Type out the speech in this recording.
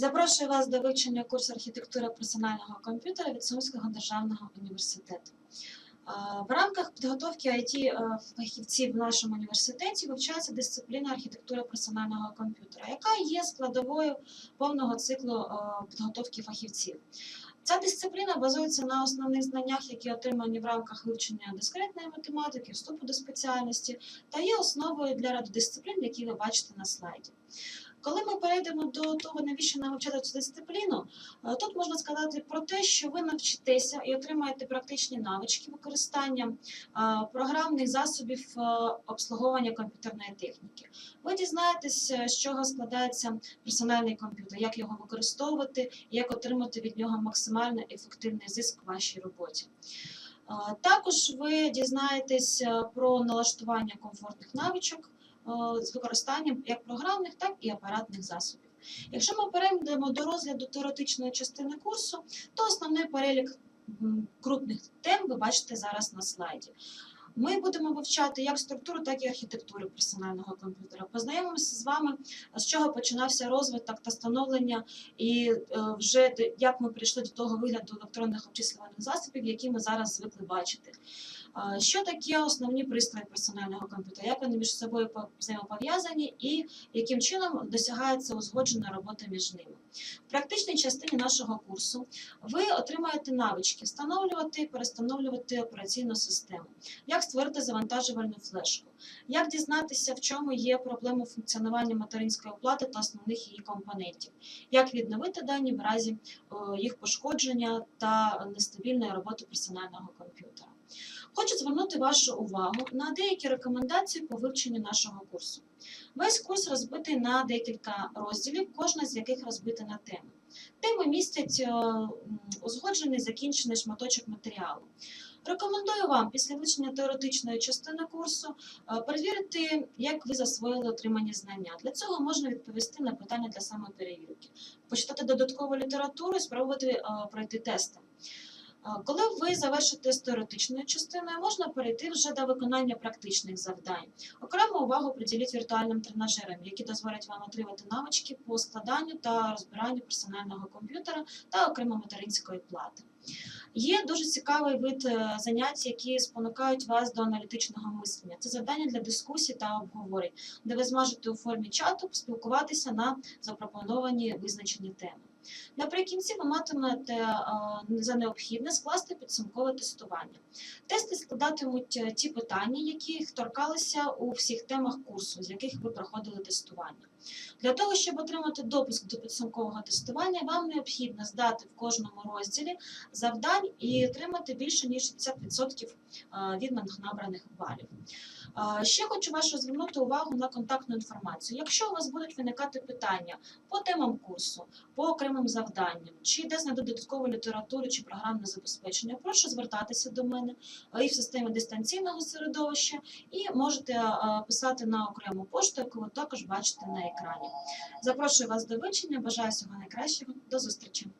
Запрошую вас до вивчення курсу архітектури персонального комп'ютера від Сумського державного університету. Е, В рамках підготовки it фахівців в нашому університеті вивчається дисципліна архітектури персонального комп'ютера, яка є складовою повного циклу е, підготовки фахівців. Ця дисципліна базується на основних знаннях, які отримані в рамках вивчення дискретної математики, вступу до спеціальності, та є основою для ряду дисциплін, які ви бачите на слайді. Коли ми перейдемо до того, навіщо нам вивчати цю дисципліну, е, тут можна сказати про те, що ви навчитеся і отримаєте практичні навички використання е, програмних засобів е, обслуговування комп'ютерної техніки. Ви дізнаєтесь, з чого складається персональний комп'ютер, як його використовувати як отримати від нього максимально ефективний зиск в вашій роботі. Також ви дізнаєтесь про налаштування комфортних навичок з використанням як програмних, так і апаратних засобів. Якщо ми перейдемо до розгляду теоретичної частини курсу, то основний перелік крупних тем ви бачите зараз на слайді. Ми будемо вивчати як структуру, так і архітектуру персонального комп'ютера. Познайомимося з вами, з чого починався розвиток та становлення, і е, вже як ми прийшли до того вигляду електронних обчислювальних засобів, які ми зараз звикли бачити. Що таке основні пристрої персонального комп'ютера? Як вони між собою по- взаємопов'язані і яким чином досягається узгоджена робота між ними? В практичній частині нашого курсу ви отримаєте навички встановлювати, і перестановлювати операційну систему, як створити завантажувальну флешку, як дізнатися, в чому є проблема функціонування материнської плати та основних її компонентів, як відновити дані в разі е, їх пошкодження та нестабільної роботи персонального комп'ютера. Хочу звернути вашу увагу на деякі рекомендації по вивченню нашого курсу. Весь курс розбитий на декілька розділів, кожна з яких розбита на теми. Теми містять е, узгоджений закінчений шматочок матеріалу. Рекомендую вам після вивчення теоретичної частини курсу е, перевірити, як ви засвоїли отримані знання. Для цього можна відповісти на питання для самоперевірки, почитати додаткову літературу і спробувати е, пройти тести. Коли ви завершите з теоретичною частиною, можна перейти вже до виконання практичних завдань. Окрему увагу приділіть віртуальним тренажерам, які дозволять вам отримати навички по складанню та розбиранню персонального комп'ютера та окремо материнської плати. Є дуже цікавий вид е, занять, які спонукають вас до аналітичного мислення. Це завдання для дискусій та обговорень, де ви зможете у формі чату спілкуватися на запропоновані визначені теми. Наприкінці ви матимете за необхідне скласти підсумкове тестування. Тести складатимуть е, ті питання, які торкалися у всіх темах курсу, з яких ви проходили тестування. Для того, щоб отримати допуск до підсумкового тестування, вам необхідно здати в кожному розділі завдань і отримати більше ніж 60% е, від набраних балів. Ще хочу вашу звернути увагу на контактну інформацію. Якщо у вас будуть виникати питання по темам курсу, по окремим завданням, чи десь на додаткову літературу чи програмне забезпечення, прошу звертатися до мене і в системі дистанційного середовища, і можете писати на окрему пошту, яку ви також бачите на екрані. Запрошую вас до вивчення. Бажаю всього найкращого. До зустрічі!